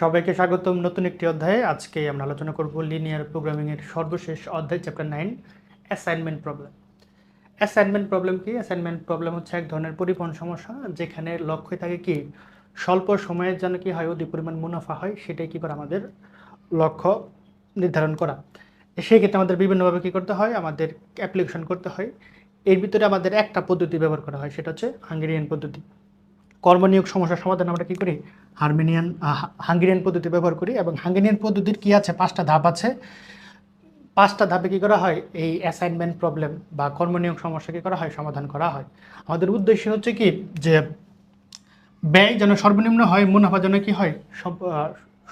সবাইকে স্বাগতম নতুন একটি অধ্যায়ে। আজকে আমরা আলোচনা করব লিনিয়ার প্রোগ্রামিং এর সর্বশেষ অধ্যায় chapter nine assignment problem assignment problem কি? অ্যাসাইনমেন্ট প্রবলেম হচ্ছে এক ধরনের পরিবহন সমস্যা যেখানে লক্ষ্য থাকে কি, স্বল্প সময়ের জন্য কি হয়, অধিক পরিমাণ মুনাফা হয়, সেটাই কি করে আমাদের লক্ষ্য নির্ধারণ করা। সেক্ষেত্রে আমাদের বিভিন্নভাবে কী করতে হয়, আমাদের অ্যাপ্লিকেশন করতে হয়। এর ভিতরে আমাদের একটা পদ্ধতি ব্যবহার করা হয়, সেটা হচ্ছে হাঙ্গেরিয়ান পদ্ধতি। কর্মনিয়োগ সমস্যার সমাধান আমরা কী করি? হারমেনিয়ান হাঙ্গেরিয়ান পদ্ধতি ব্যবহার করি এবং হাঙ্গেরিয়ান পদ্ধতির কী আছে? পাঁচটা ধাপ আছে। পাঁচটা ধাপে কী করা হয়? এই অ্যাসাইনমেন্ট প্রবলেম বা কর্মনিয়োগ সমস্যা কী করা হয়, সমাধান করা হয়। আমাদের উদ্দেশ্য হচ্ছে কি? যে ব্যয় যেন সর্বনিম্ন হয়, মুনাফা যেন কী হয়?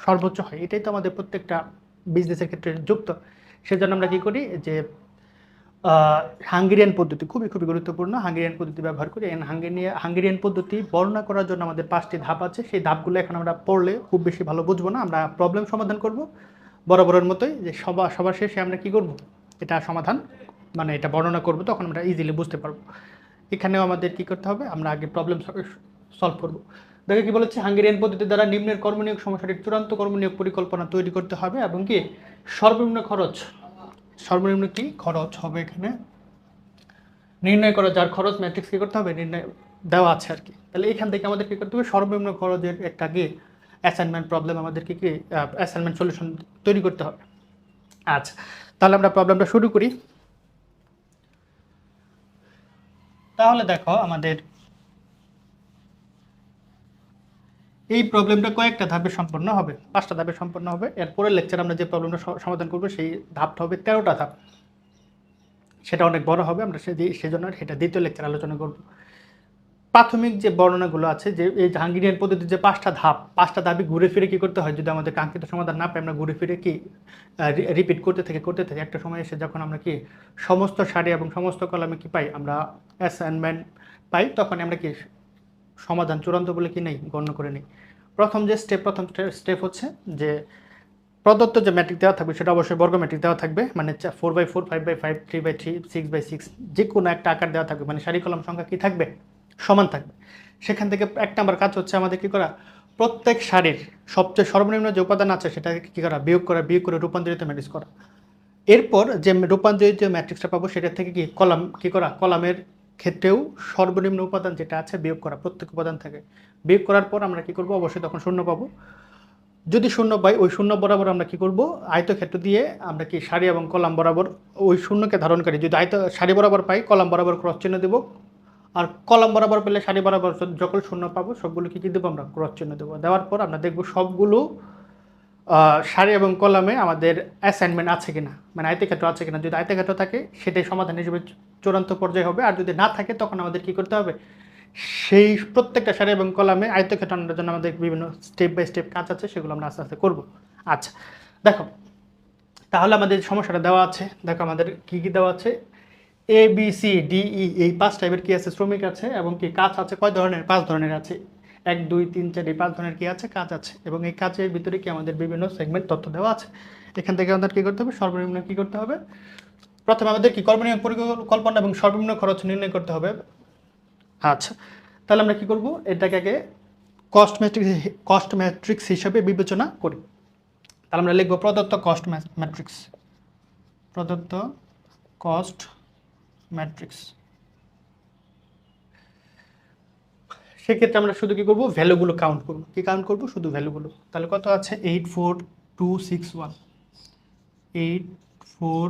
সর্বোচ্চ হয়। এটাই তো আমাদের প্রত্যেকটা বিজনেসের ক্ষেত্রে যুক্ত। সেজন্য আমরা কী করি? যে হাঙ্গেরিয়ান পদ্ধতি খুবই খুবই গুরুত্বপূর্ণ। হাঙ্গেরিয়ান পদ্ধতি ব্যবহার করি এন্ড হাঙ্গেরিয়া, হাঙ্গেরিয়ান পদ্ধতি বর্ণনা করার জন্য আমাদের পাঁচটি ধাপ আছে। সেই ধাপগুলো এখন আমরা পড়লে খুব বেশি ভালো বুঝব না। আমরা প্রবলেম সমাধান করব। বরাবরের মতোই যে সবার সবার শেষে আমরা কি করব? এটা সমাধান মানে এটা বর্ণনা করব, তখন আমরা ইজিলি বুঝতে পারব। এখানেও আমাদের কি করতে হবে? আমরা আগে প্রবলেম সলভ করব। দেখো কি বলেছে? হাঙ্গেরিয়ান পদ্ধতি দ্বারা নিম্নের কর্মনিয়োগ সমস্যাটির চূড়ান্ত কর্মনিয়োগ পরিকল্পনা তৈরি করতে হবে এবং কি সর্বনিম্ন খরচ সর্বনিম্ন কি খরচ হবে এখানে? নির্ণয় করা যার খরচ ম্যাট্রিক্স কী করতে হবে? নির্ণয় দেওয়া আছে আর কি। তাহলে এখান থেকে আমাদের কী করতে হবে? সর্বনিম্ন খরচের একটা কি অ্যাসাইনমেন্ট প্রবলেম আমাদেরকে কি অ্যাসাইনমেন্ট সলিউশন তৈরি করতে হবে। আচ্ছা তাহলে আমরা প্রবলেমটা শুরু করি। তাহলে দেখো আমাদের এই প্রবলেমটা কয়েকটা ধাপে সম্পন্ন হবে, পাঁচটা ধাপে সম্পন্ন হবে। এরপরের লেকচার আমরা যে প্রবলেমটা সমাধান করব, সেই ধাপটা হবে তেরোটা ধাপ। সেটা অনেক বড় হবে, আমরা সেজন্য সেটা দ্বিতীয় লেকচার আলোচনা করব। প্রাথমিক যে বর্ণনাগুলো আছে, যে এই হাঙ্গেরিয়ান পদ্ধতির যে পাঁচটা ধাপ, পাঁচটা ধাপে ঘুরে ফিরে কি করতে হয়? যদি আমাদের কাঙ্ক্ষিত সমাধান না পাই, আমরা ঘুরে ফিরে কি রিপিট করতে থাকি করতে থাকি? একটা সময় এসে যখন আমরা কি, সমস্ত সারি এবং সমস্ত কলামে কি পাই, আমরা অ্যাসাইনমেন্ট পাই তখন আমরা কি, সমাধান চূড়ান্ত বলে কি নেই, গণ্য করে নিই। প্রথম যে স্টেপ প্রথম স্টেপ হচ্ছে যে প্রদত্ত যে ম্যাট্রিক দেওয়া থাকবে সেটা অবশ্যই বর্গ ম্যাট্রিক দেওয়া থাকবে। মানে four by four five by five three by three six by six যে কোনো একটা আকার দেওয়া থাকবে। মানে সারি কলম সংখ্যা কি থাকবে? সমান থাকবে। সেখান থেকে এক নাম্বার কাজ হচ্ছে আমাদের কি করা? প্রত্যেক সারির সবচেয়ে সর্বনিম্ন যে উপাদান আছে সেটাকে কি করা? বিয়োগ করা, বিয়োগ করে রূপান্তরিত ম্যাট্রিক্স করা। এরপর যে রূপান্তরিত ম্যাট্রিক্সটা পাবো সেটা থেকে কি? কলাম, কি করা? কলামের ক্ষেত্রেও সর্বনিম্ন উপাদান যেটা আছে বিয়োগ করা, প্রত্যেক উপাদান থাকে। বিয়োগ করার পর আমরা কি করব? অবশ্যই তখন শূন্য পাবো। যদি শূন্য পাই, ওই শূন্য বরাবর আমরা কি করব? আয়তক্ষেত্র দিয়ে আমরা কি সারি এবং কলাম বরাবর, ওই শূন্যকে ধারণ করি। যদি আয়ত, সারি বরাবর পাই, কলাম বরাবর ক্রস চিহ্ন দেবো। আর কলাম বরাবর পেলে সারি বরাবর যখন শূন্য পাবো সবগুলো কি কি দেবো আমরা? ক্রস চিহ্ন দেবো। দেওয়ার পর আমরা দেখব সবগুলো সারি এবং কলামে আমাদের অ্যাসাইনমেন্ট আছে কিনা? মানে আয়তক্ষেত্র আছে কিনা? যদি আয়তক্ষেত্র থাকে, সেটাই সমাধান হিসেবে চূড়ান্ত পর্যায়ে হবে। আর যদি না থাকে, তখন আমাদের কি করতে হবে? সেই প্রত্যেকটা সারি এবং কলামে আয়তক্ষেত্র আনার জন্য আমাদের বিভিন্ন স্টেপ বাই স্টেপ কাজ আছে, সেগুলো আমরা আস্তে আস্তে করব। আচ্ছা দেখো, তাহলে আমাদের সমস্যাটা দেওয়া আছে। দেখো, আমাদের কি কি দেওয়া আছে? A B C D E এই পাঁচ টাইপের কি আছে? শ্রমিক আছে এবং কি কাজ আছে? কয় ধরনের? পাঁচ ধরনের আছে। এক, দুই, তিন, চার, এই পাঁচ ধরনের কি আছে? কাজ আছে। এবং এই কাজের ভিতরে কি আমাদের বিভিন্ন সেগমেন্ট তথ্য দেওয়া আছে? এখান থেকে আমাদের কি করতে হবে? সর্বনিম্ন কি করতে হবে? প্রথমে আমাদের কি কর্মনিয়োগ পরিকল্পনা এবং সর্বনিম্ন খরচ নির্ণয় করতে হবে। আচ্ছা তাহলে আমরা কি করব? এটাকে আগে কস্ট ম্যাট্রিক্স কস্ট ম্যাট্রিক্স হিসাবে বিবেচনা করি। তাহলে আমরা লিখব প্রদত্ত কস্ট ম্যাট্রিক্স প্রদত্ত কস্ট ম্যাট্রিক্স সেক্ষেত্রে আমরা শুধু কী করব? ভ্যালুগুলো কাউন্ট করব। কি কাউন্ট করব? শুধু ভ্যালুগুলো তাহলে কত আছে? Eight four two six one eight four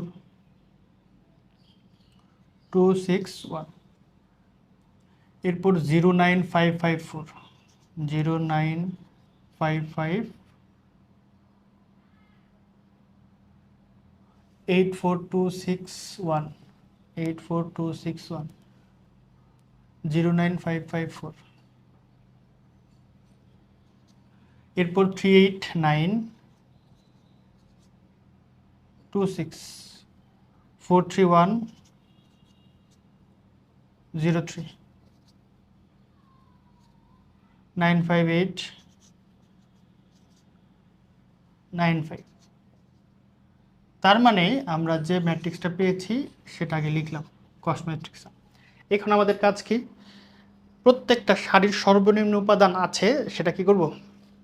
two six one এরপর zero nine five five four zero nine five five eight four two six one eight four two six one zero nine five five four এরপর three eight nine two six four three one zero three nine five eight nine five তার মানে আমরা যে ম্যাট্রিক্সটা পেয়েছি সেটা আগে লিখলাম cost matrix এখন আমাদের কাজ কি? প্রত্যেকটা শাড়ির সর্বনিম্ন উপাদান আছে, সেটা কি করব?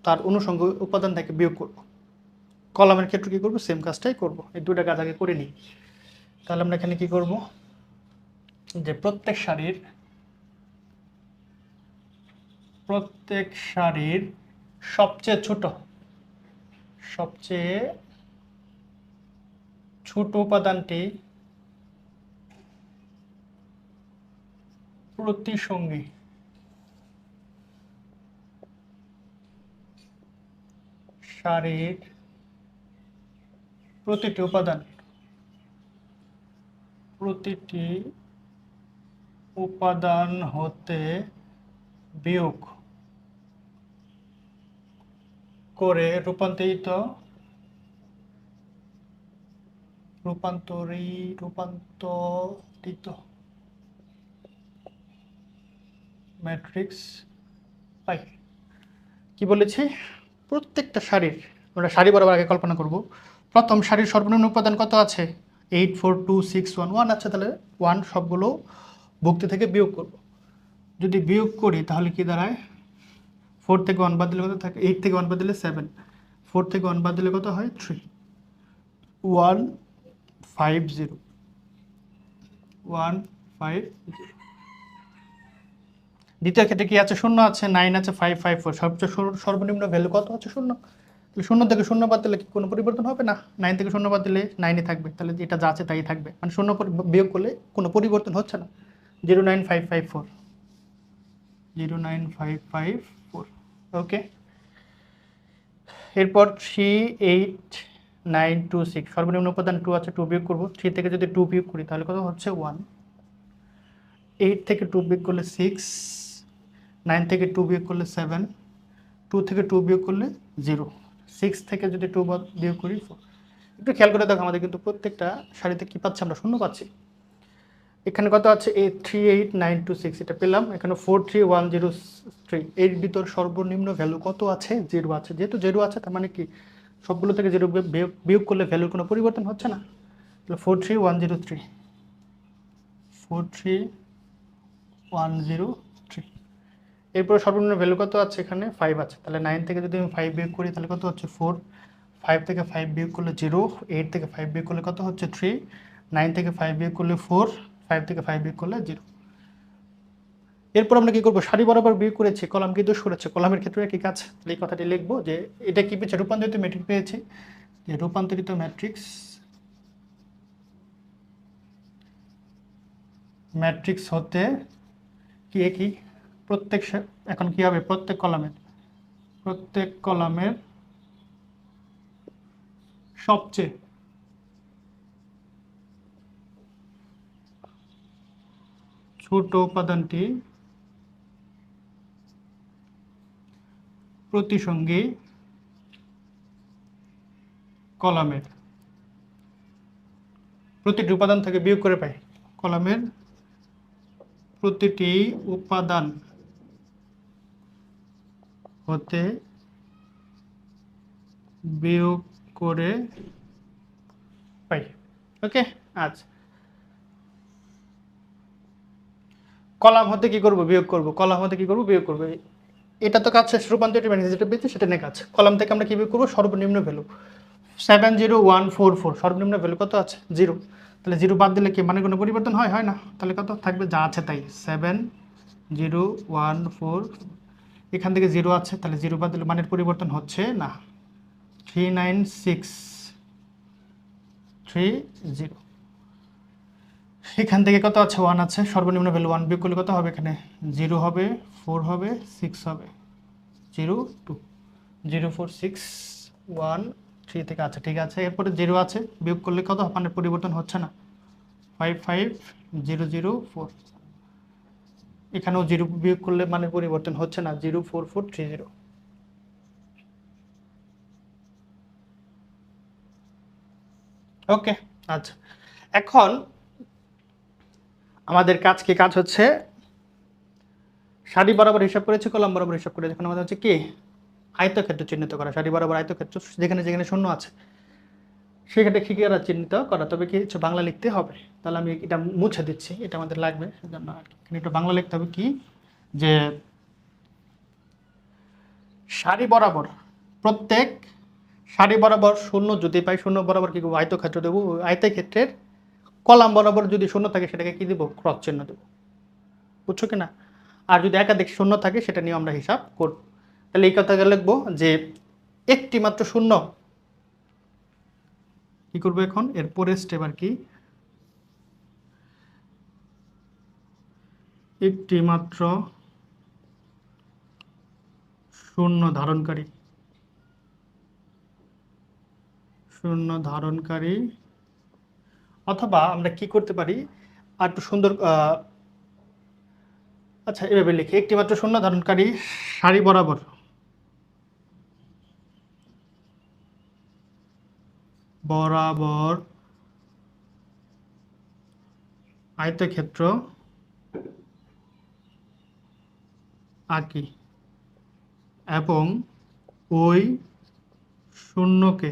তার অনুষঙ্গ উপাদান থেকে বিয়োগ করব। কলামের ক্ষেত্রে কী করব? সেম কাজটাই করব। এই দুটা কাজ আগে করে নিই। তাহলে আমরা এখানে কি করব? যে প্রত্যেক সারির প্রত্যেক সারির সবচেয়ে ছোট সবচেয়ে ছোট উপাদানটি প্রতিসঙ্গী। সারির প্রতিটি উপাদান প্রতিটি উপাদান হতে বিয়োগ করে রূপান্তরিত, রূপান্তরী, রূপান্তরিত ম্যাট্রিক্স পাই। কি বলেছি? প্রত্যেকটা শাড়ির, আমরা শাড়ি বরাবর আগে কল্পনা করব। প্রথম শাড়ির সর্বনিম্ন উপাদান কত আছে? Eight four two six one one আছে তাহলে ওয়ান সবগুলো ভুক্তি থেকে বিয়োগ করব। যদি বিয়োগ করি, তাহলে কি দাঁড়ায়? ফোর থেকে ওয়ান বাদ দিলে কত থাকে? এইট থেকে ওয়ান বাদ দিলে সেভেন ফোর থেকে ওয়ান বাদ দিলে কত হয়? Three one five zero one five zero দ্বিতীয় ক্ষেত্রে কি আছে? শূন্য আছে নাইন আছে ফাইভ ফাইভ ফোর সবচেয়ে সর- সর্বনিম্ন ভ্যালু কত আছে? শূন্য। তাহলে শূন্য থেকে শূন্য বাদ দিলে কি কোনো পরিবর্তন হবে? না নাইন থেকে শূন্য বাদ দিলে নাইনই থাকবে। তাহলে এটা যা আছে তাই থাকবে। মানে শূন্য বিয়োগ করলে কোনো পরিবর্তন হচ্ছে না। Zero nine five five four zero nine five five four okay এরপর three eight nine two six সর্বনিম্ন উপাদান টু আছে টু বিয়োগ করব। থ্রি থেকে যদি টু বিয়োগ করি, তাহলে কত হচ্ছে? ওয়ান এইট থেকে টু বিয়োগ করলে সিক্স নাইন থেকে টু বিয়োগ করলে সেভেন, টু থেকে টু বিয়োগ করলে জিরো। সিক্স থেকে যদি টু বিয়োগ করি একটু খেয়াল করে দেখো আমাদের কিন্তু প্রত্যেকটা শাড়িতে কী পাচ্ছি আমরা? শূন্য পাচ্ছি। এখানে কত আছে? Eight three eight nine two six, এটা পেলাম। এখানে four three one zero three. এর ভিতর সর্বনিম্ন ভ্যালু কত আছে? জিরো আছে। যেহেতু জিরো আছে, তার মানে কি? সবগুলো থেকে জিরো বিয়োগ করলে ভ্যালুর কোনো পরিবর্তন হচ্ছে না। তাহলে four three one zero three. Four three one zero three. এরপর সর্বনিম্ন ভ্যালু কত আছে এখানে? ফাইভ আছে। তাহলে নাইন থেকে যদি আমি ফাইভ বিয়োগ করি, তাহলে কত হচ্ছে ফোর ফাইভ থেকে ফাইভ বিয়োগ করলে জিরো এইট থেকে ফাইভ বিয়োগ করলে কত হচ্ছে থ্রি নাইন থেকে ফাইভ বিয়োগ করলে ফোর ফাইভ থেকে ফাইভ বিয়োগ করলে জিরো এরপর আমরা কী করব? সারি বরাবর বিয়োগ করেছি, কলাম কি দোষ করেছে কলামের ক্ষেত্রে কি কাজ। তাহলে এই কথাটি লিখব যে এটা কী পেয়েছে? রূপান্তরিত ম্যাট্রিক্স পেয়েছি। যে রূপান্তরিত ম্যাট্রিক্স ম্যাট্রিক্স হতে কি একই? প্রত্যেক এখন কি হবে? প্রত্যেক কলামের। প্রত্যেক কলামের সবচেয়ে ছোট উপাদানটি প্রতিসঙ্গী কলামের। প্রতিটি উপাদান থেকে বিয়োগ করে পাই। কলামের প্রতিটি উপাদান। হতে বিয়োগ করে পাই। ওকে আচ্ছা কলাম হতে কি করব? বিয়োগ করব। কলাম হতে কি করব? বিয়োগ করব। এটা তো কাজ শেষ, রূপান্তরিত ম্যানেজ যেটা পেয়েছে সেটা নিয়ে কাজ। কলাম থেকে আমরা কি বিয়োগ করব? সর্বনিম্ন value seven zero one four four সর্বনিম্ন ভ্যালু কত আছে? জিরো তাহলে জিরো বাদ দিলে কি মানে কোনো পরিবর্তন হয়? হয় না। তাহলে কত থাকবে? যা আছে তাই। সেভেন জিরো ওয়ান ফোর এখান থেকে জিরো আছে, তাহলে জিরো বাদ দিলে মানের পরিবর্তন হচ্ছে না। Three nine six three zero এখান থেকে কত আছে? ওয়ান আছে। সর্বনিম্ন ভ্যালু ওয়ান বিয়োগ করলে কত হবে এখানে? জিরো হবে ফোর হবে সিক্স হবে। Zero two zero four six one three থেকে আছে, ঠিক আছে? এরপরে জিরো আছে, বিয়োগ করলে কত? মানের পরিবর্তন হচ্ছে না। Five five zero zero four এখানেও জিরো বিয়োগ করলে মানে পরিবর্তন হচ্ছে না, zero four four three zero. Okay আচ্ছা। এখন আমাদের কাজ কি? কাজ হচ্ছে সারি বরাবর হিসাব করেছি, কলম বরাবর হিসাব করেছি। এখন আমাদের হচ্ছে কি? আয়তক্ষেত্র চিহ্নিত করা, সারি বরাবর আয়তক্ষেত্র যেখানে যেখানে শূন্য আছে। সেখানে কি করা চিহ্নিত করা। তবে কি হচ্ছে, বাংলা লিখতে হবে। তাহলে আমি এটা মুছে দিচ্ছি, এটা আমাদের লাগবে। সেজন্য আর কি। একটু বাংলা লিখতে হবে কি? যে সারি বরাবর, প্রত্যেক সারি বরাবর শূন্য যদি পাই, শূন্য বরাবর কি করব? দেবো। ওই আয়তক্ষেত্রের কলাম বরাবর যদি শূন্য থাকে, সেটাকে কি দেবো? ক্রস চিহ্ন দেবো। বুঝছ কি না? আর যদি একাধিক শূন্য থাকে, সেটা নিয়ে আমরা হিসাব করব। তাহলে এই কথাটা লিখব যে একটি মাত্র শূন্য কি করব এখন? এর পরের স্টেপ আর কি? একটি মাত্র শূন্য ধারণকারী। শূন্য ধারণকারী। অথবা আমরা কি করতে পারি? আর একটু সুন্দর আচ্ছা এভাবে লিখি। একটি মাত্র শূন্য ধারণকারী, সারি বরাবর। বরাবর আয়তক্ষেত্র আঁকি এবং ওই শূন্যকে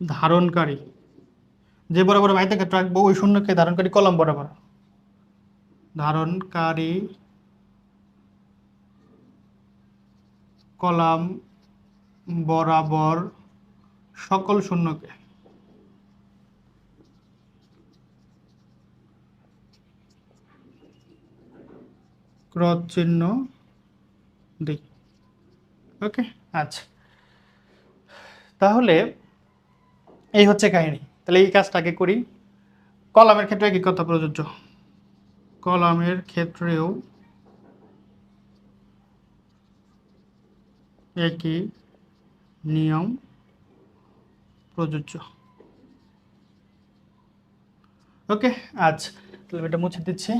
ধারণকারী, যে বরাবর আয়তক্ষেত্র আঁকবো, ওই শূন্যকে ধারণকারী কলম বরাবর। ধারণকারী কলাম বরাবর সকল শূন্যকে। ক্রস চিহ্ন দিই ওকে আচ্ছা। তাহলে এই হচ্ছে কাহিনী। তাহলে এই কাজটাকে করি। কলামের ক্ষেত্রে একই কথা প্রযোজ্য? কলামের ক্ষেত্রেও একই নিয়ম প্রযোজ্য। ওকে আচ্ছা তাহলে এটা মুছে দিচ্ছি।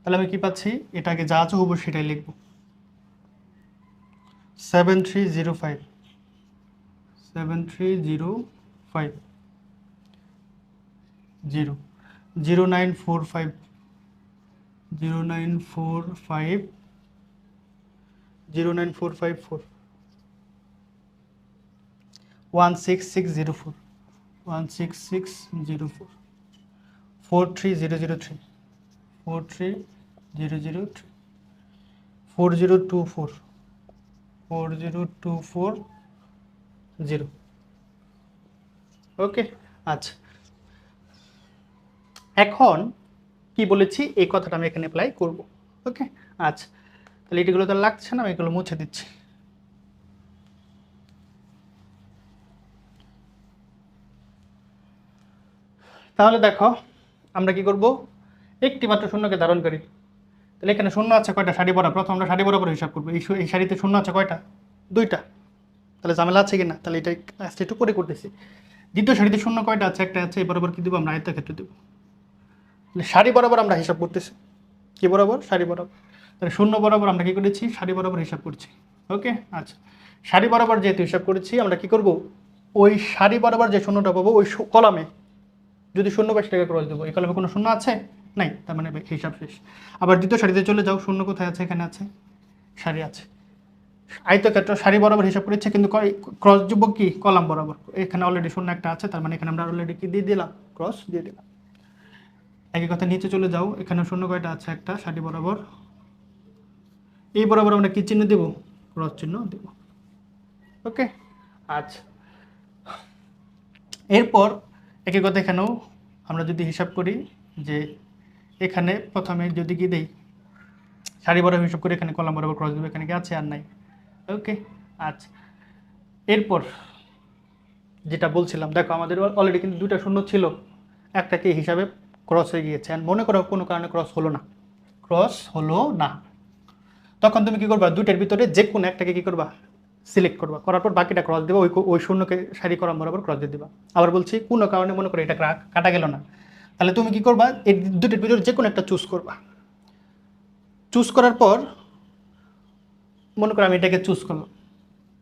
তাহলে আমি কি পাচ্ছি? এটাকে যা আছে হব সেটাই লিখব। Seven three zero five seven three zero five zero zero nine four five zero nine four five zero nine four five four one six six zero four one six six zero four four three zero zero three four three zero zero three four zero two four four zero two four zero okay আচ্ছা। এখন কি বলেছি? এই কথাটা আমি এখানে apply করব। ওকে আচ্ছা। তাহলে এটিগুলো তো লাগছে না, আমি এগুলো মুছে দিচ্ছি। তাহলে দেখো, আমরা কি করব? একটি মাত্র শূন্যকে ধারণ করি। তাহলে এখানে শূন্য আছে কয়টা? শাড়ি বরাবর, প্রথম আমরা শাড়ি বরাবর হিসাব করব। এই শাড়িতে শূন্য আছে কয়টা? দুইটা। তাহলে ঝামেলা আছে কি না তাহলে এটা আজকে একটু করে করতেছি। দ্বিতীয় শাড়িতে শূন্য কয়টা আছে? একটা আছে, এই বরাবর কি দেবো? আমরা আয়ত্তের ক্ষেত্রে দেবো। শাড়ি বরাবর আমরা হিসাব করতেছি। কি বরাবর? শাড়ি বরাবর। তাহলে শূন্য বরাবর আমরা কি করেছি? শাড়ি বরাবর হিসাব করছি। ওকে? আচ্ছা। শাড়ি বরাবর যেহেতু হিসাব করেছি, আমরা কি করব? ওই শাড়ি বরাবর যে শূন্যটা পাবো, ওই কলামে। যদি শূন্য বাইশ টাকা ক্রস দেবো, এই কলমে কোনো শূন্য আছে? নাই, তার মানে হিসাব শেষ। আবার দ্বিতীয় সারিতে চলে যাও, শূন্য কোথায় আছে? এখানে আছে। সারি আছে। আয়তক্ষেত্র সারি বরাবর হিসাব করেছে, কিন্তু ক্রস যুব কি? কলাম বরাবর। এখানে অলরেডি শূন্য একটা আছে, তার মানে এখানে আমরা অলরেডি কি দিয়ে দিলাম? ক্রস দিয়ে দিলাম। একই কথা নিচে চলে যাও এখানে শূন্য কয়টা আছে? একটা, সারি বরাবর। এই বরাবর আমরা কি চিহ্ন দেব? ক্রস চিহ্ন দেব। ওকে আচ্ছা। এরপর একই কথা এখানেও আমরা যদি হিসাব করি যে এখানে প্রথমে যদি কি দেই সারি বরাবর হিসাব করে এখানে কলাম বরাবর ক্রস দেবো এখানে কি আছে আর নাই? ওকে আচ্ছা। এরপর যেটা বলছিলাম দেখো আমাদের অলরেডি কিন্তু দুটা শূন্য ছিল একটাকে হিসাবে ক্রস হয়ে গিয়েছে। আর মনে করো কোনো কারণে ক্রস হলো না। ক্রস হলো না। তখন তুমি কি করবা? দুইটার ভিতরে যে কোনো একটাকে কি করবা? সিলেক্ট করবা। করার পর বাকিটা ক্রস দেবা, ওই ওই শূন্যকে সারি করা বরাবর ক্রস দিয়ে দিবা। আবার বলছি, কোনো কারণে মনে করো এটা কাটা গেল না। তাহলে তুমি কি করবা? এই দুটোর ভিতরে যে কোনো একটা চুজ করবা। চুজ করার পর মনে করো আমি এটাকে চুজ করলাম।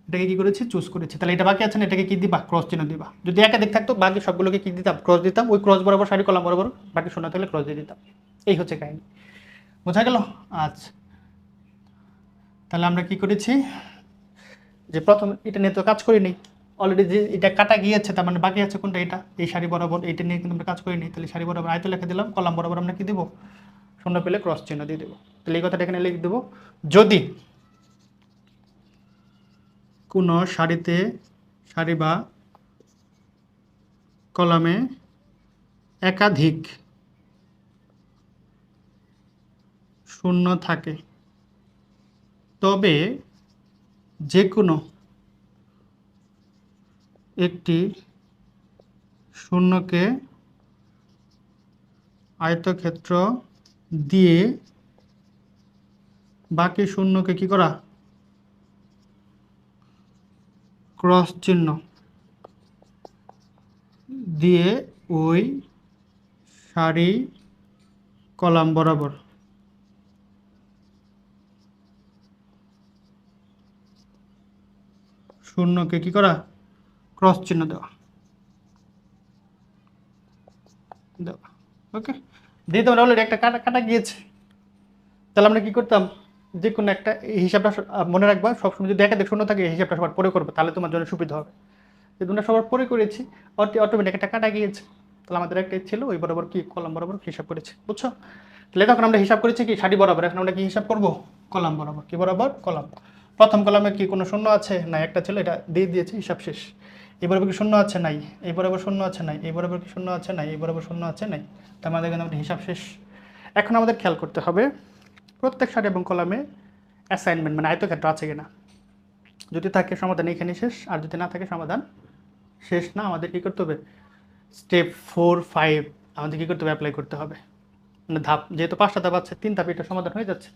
এটাকে কি করেছি? চুজ করেছি। তাহলে এটা বাকি আছে না? এটাকে কি দিবা? ক্রস চিহ্ন দিবা। যদি একাধিক থাকতো, বাকি সবগুলোকে কি দিতাম? ক্রস দিতাম। ওই ক্রস বরাবর সারি কলাম বরাবর, বাকি শূন্য থাকলে ক্রস দিয়ে দিতাম। এই হচ্ছে কাহিনী। বোঝা গেল? আচ্ছা। তাহলে আমরা কি করেছি? যে প্রথম এটা নিয়ে তো কাজ করিনি। অলরেডি যে এটা কাটা গিয়েছে, তার মানে বাকি আছে কোনটা? এটা। এই শাড়ি বরাবর, এটা নিয়ে কিন্তু আমরা কাজ করিনি। তাহলে শাড়ি বরাবর আয়ত লেখা দিলাম, কলাম বরাবর আমরা কি দেবো? শূন্য পেলে ক্রস চিহ্ন দিয়ে দেবো। তাহলে এই কথাটা এখানে লিখে দেবো। যদি কোনো শাড়িতে শাড়ি বা কলামে একাধিক শূন্য থাকে তবে যে কোনো একটি শূন্যকে আয়তক্ষেত্র দিয়ে বাকি শূন্যকে কি করা? ক্রস চিহ্ন দিয়ে ওই সারি কলাম বরাবর শূন্যকে কি করা? ক্রস চিহ্ন দেওয়া। দেওয়া। ওকে দিয়ে তোমরা অলরেডি একটা কাটা কাটা গিয়েছে, তাহলে আমরা কি করতাম? যে কোনো একটা হিসাবটা মনে রাখবা, সবসময় যদি একাধিক শূন্য থাকে হিসাবটা সবার পরে করবে, তাহলে তোমার জন্য সুবিধা হবে। যে তোমরা সবার পরে করেছি অটোমেটিক একটা কাটা গিয়েছে, তাহলে আমাদের একটা ছিল, ওই বরাবর কি? কলাম বরাবর হিসাব করেছি, বুঝছ? তাহলে তখন আমরা হিসাব করেছি কি? সারি বরাবর, এখন আমরা কি হিসাব করব? কলাম বরাবর, কি বরাবর? কলাম। প্রথম কলামে কি কোনো শূন্য আছে? না একটা ছিল, এটা দিয়ে দিয়েছে, হিসাব শেষ। এই বরাবর কি শূন্য আছে? নাই। এই বরাবর শূন্য আছে? নাই। এই বরাবর কি শূন্য আছে? নাই। এই বরাবর শূন্য আছে? নাই। তার আমাদের কিন্তু আমাদের হিসাব শেষ। এখন আমাদের খেয়াল করতে হবে, প্রত্যেক সারি এবং কলামে অ্যাসাইনমেন্ট মানে আয়তক্ষেত্র আছে কিনা। যদি থাকে সমাধান এখানে শেষ, আর যদি না থাকে সমাধান শেষ না, আমাদের কী করতে হবে? স্টেপ ফোর ফাইভ আমাদের কী করতে হবে? অ্যাপ্লাই করতে হবে। মানে ধাপ, যেহেতু পাঁচটা ধাপ আছে, তিন ধাপ এটা সমাধান হয়ে যাচ্ছে।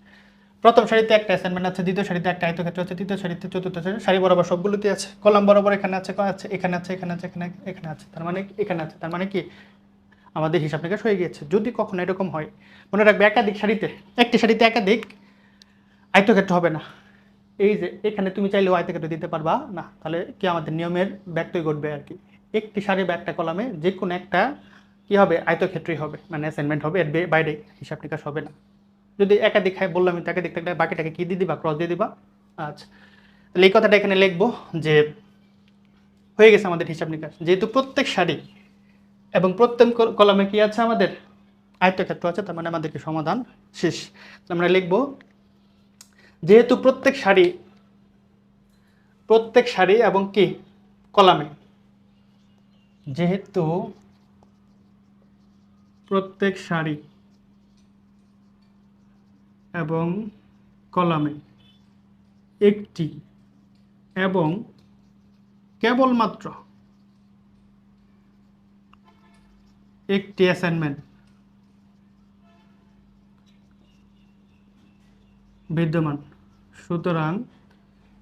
প্রথম সারিতে একটা অ্যাসাইনমেন্ট আছে, দ্বিতীয় সারিতে একটা আয়তক্ষেত্র আছে, তৃতীয় সারিতে চতুর্থ সারি সারি বরাবর সবগুলোতে আছে। কলাম বরাবর এখানে আছে আছে? এখানে আছে এখানে আছে, এখানে এখানে আছে। তার মানে এখানে আছে। তার মানে কি? আমাদের হিসাব নিকাশ হয়ে গিয়েছে। যদি কখনো এরকম হয়, মনে রাখবে একাধিক সারিতে, একটি সারিতে একাধিক আয়তক্ষেত্র হবে না। এই যে, এখানে তুমি চাইলেও আয়তক্ষেত্র দিতে পারবা না। তাহলে কি আমাদের নিয়মের ব্যক্তই ঘটবে আর কি? একটি সারি বা একটা কলামে যে কোনো একটা কি হবে? আয়তক্ষেত্রই হবে। মানে অ্যাসাইনমেন্ট হবে। এর বাইরে হিসাব নিকাশ হবে না। যদি একাধিক হয়, বললাম তো একাধিক থাকলে বাকিটাকে কি দিয়ে দিবা? ক্রস দিয়ে দিবা? আচ্ছা। তাহলে এই কথাটা এখানে লিখব যে, হয়ে গেছে আমাদের হিসাব নিকাশ। যেহেতু প্রত্যেক সারি এবং প্রত্যেক কল- কলামে কি আছে আমাদের? আয়তক্ষেত্র আছে, তার মানে আমাদেরকে সমাধান শেষ। আমরা লিখব, যেহেতু প্রত্যেক সারি প্রত্যেক সারি এবং কি? কলামে। যেহেতু প্রত্যেক সারি এবং কলামে একটি এবং কেবলমাত্র একটি অ্যাসাইনমেন্ট বিদ্যমান। সুতরাং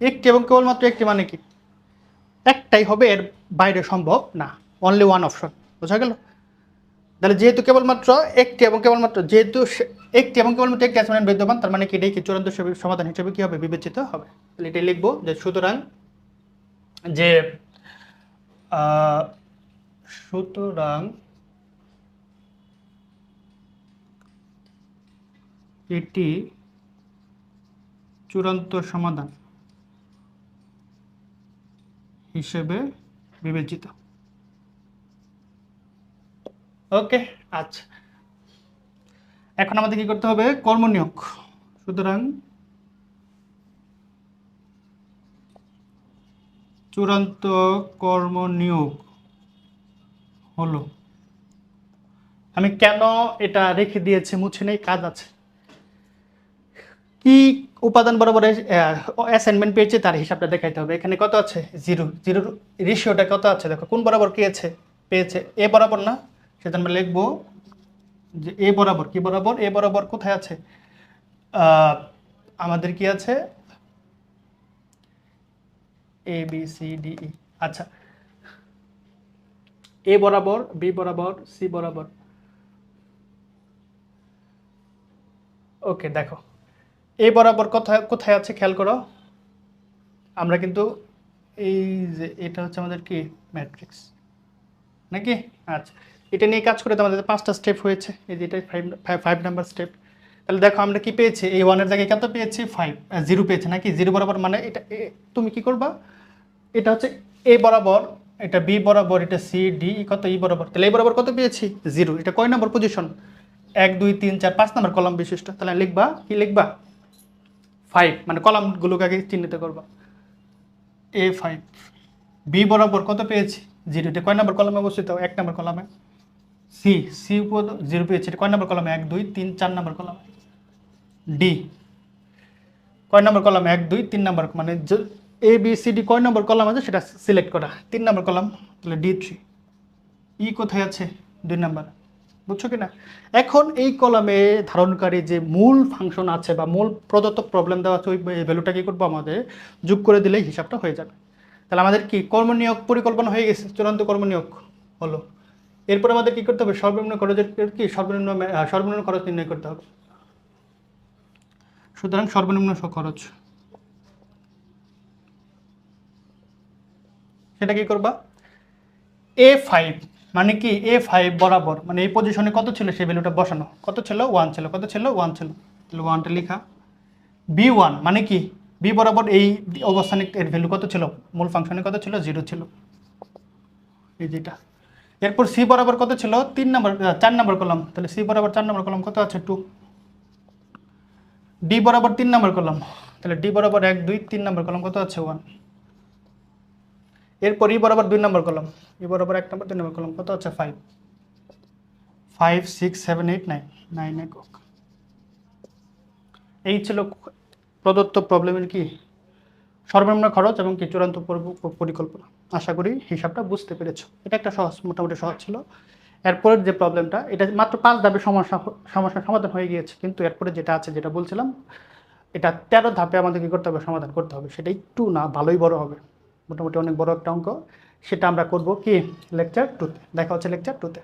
একটি এবং কেবলমাত্র একটি মানে কি? একটাই হবে এর বাইরে সম্ভব না। অনলি ওয়ান অপশন বোঝা গেল? তাহলে যেহেতু কেবলমাত্র একটি এবং কেবলমাত্র, যেহেতু একটি এবং কেবলমাত্র একটি অ্যাসাইনমেন্ট বিদ্যমান, তার মানে কি এটাই কি চূড়ান্ত সমাধান হিসেবে কি হবে বিবেচিত হবে? তাহলে এটাই লিখব যে সুতরাং যে সুতরাং এটি চূড়ান্ত সমাধান হিসেবে বিবেচিত। ওকে আচ্ছা। এখন আমাদের কি করতে হবে? কর্মনিয়োগ সুতরাং চূড়ান্ত কর্মনিয়োগ হলো। আমি কেন এটা রেখে দিয়েছি? মুছে নেই, কাজ আছে। কি উপাদান বরাবর অ্যাসাইনমেন্ট পেয়েছে তার হিসাবটা দেখাইতে হবে। এখানে কত আছে? জিরো। জিরোর রেশিওটা কত আছে? দেখো, কোন বরাবর কি আছে? পেয়েছে। এ বরাবর না। সেটা আমরা লিখব যে এ বরাবর, কি বরাবর? এ বরাবর কোথায় আছে? আমাদের কি আছে? A B C D E আচ্ছা। এ বরাবর, বি বরাবর, সি বরাবর। ওকে, দেখো। এ বরাবর কোথায় কোথায় আছে খেয়াল করো? আমরা কিন্তু এই যে, এটা হচ্ছে আমাদের কি? ম্যাট্রিক্স। নাকি? আচ্ছা। এটা নিয়ে কাজ করে তো আমাদের পাঁচটা স্টেপ হয়েছে। এই যে এটা ফাইভ ফাইভ নাম্বার স্টেপ তাহলে দেখো আমরা কি পেয়েছি? এই ওয়ানের জায়গায় কত পেয়েছি? ফাইভ জিরো পেয়েছে নাকি? জিরো বরাবর মানে এটা তুমি কি করবা? এটা হচ্ছে এ বরাবর, এটা বি বরাবর, এটা সি ডি কত? ই বরাবর। তাহলে এই বরাবর কত পেয়েছি? জিরো এটা কয় নম্বর পজিশন এক, দুই, তিন, চার, পাঁচ নম্বর কলাম বিশিষ্ট। তাহলে লিখবা, কি লিখবা? ফাইভ মানে কলামগুলোকে আগে চিহ্নিত করবা। এ ফাইভ বি বরাবর কত পেয়েছি? জিরো এটা কয় নম্বর কলামে অবস্থিত? এক নম্বর কলামে সি সি উপর জিরো পেয়েছি কয় নম্বর কলামে? এক, দুই, তিন, চার নম্বর কলামে। ডি কয় নম্বর কলাম? এক, দুই, তিন নম্বর মানে এ বি সি ডি কয় নম্বর কলাম আছে সেটা সিলেক্ট করা। তিন নম্বর কলাম, তাহলে ডি থ্রি ই কোথায় আছে? দুই নম্বর। বুঝছ কি না এখন এই কলামে ধারণকারী যে মূল ফাংশন আছে বা মূল প্রদত্ত প্রবলেম দেওয়া আছে, ওই ভ্যালুটা কী করব আমাদের? যোগ করে দিলেই হিসাবটা হয়ে যাবে। তাহলে আমাদের কি কর্মনিয়োগ পরিকল্পনা হয়ে গেছে? চূড়ান্ত কর্মনিয়োগ হলো। এরপর আমাদের কি করতে হবে? সর্বনিম্ন খরচের কি সর্বনিম্ন সর্বনিম্ন খরচ নির্ণয় করতে হবে। সুতরাং সর্বনিম্ন খরচ। সেটা কি করবা? এ ফাইভ মানে কি? এ ফাইভ বরাবর মানে এই পজিশনে কত ছিল? সেই ভ্যালুটা বসানো। কত ছিল? ওয়ান ছিল। কত ছিল? ওয়ান ছিল। তাহলে ওয়ানটা লেখা। বি ওয়ান মানে কি? বি বরাবর এই অবস্থানে এর ভ্যালু কত ছিল? মূল ফাংশনে কত ছিল? জিরো ছিল। এই যেটা। এরপর সি বরাবর কত ছিল? তিন নম্বর চার নম্বর কলম। তাহলে সি বরাবর চার নম্বর কলম কত আছে? টু। ডি বরাবর তিন নম্বর কলম। তাহলে ডি বরাবর এক, দুই, তিন নম্বর কলম কত আছে? ওয়ান। এরপর ই বরাবর দুই নম্বর কলম। ই বরাবর এক নম্বর, দুই নম্বর কলম কত আছে? Five five six seven eight nine nine একক এই ছিল প্রদত্ত প্রবলেমের কি? সর্বনিম্ন খরচ এবং কি চূড়ান্ত পরিকল্পনা। আশা করি হিসাবটা বুঝতে পেরেছ। এটা একটা সহজ, মোটামুটি সহজ ছিল। এরপরের যে প্রবলেমটা, এটা মাত্র পাঁচ ধাপে সমস্যা সমস্যার সমাধান হয়ে গিয়েছে। কিন্তু এরপরে যেটা আছে, যেটা বলছিলাম, এটা তেরো ধাপে আমাদের কী করতে হবে? সমাধান করতে হবে। সেটা একটু না, ভালোই বড় হবে। মোটামুটি অনেক বড় একটা অঙ্ক। সেটা আমরা করব কি? লেকচার টুতে দেখা হচ্ছে লেকচার টুতে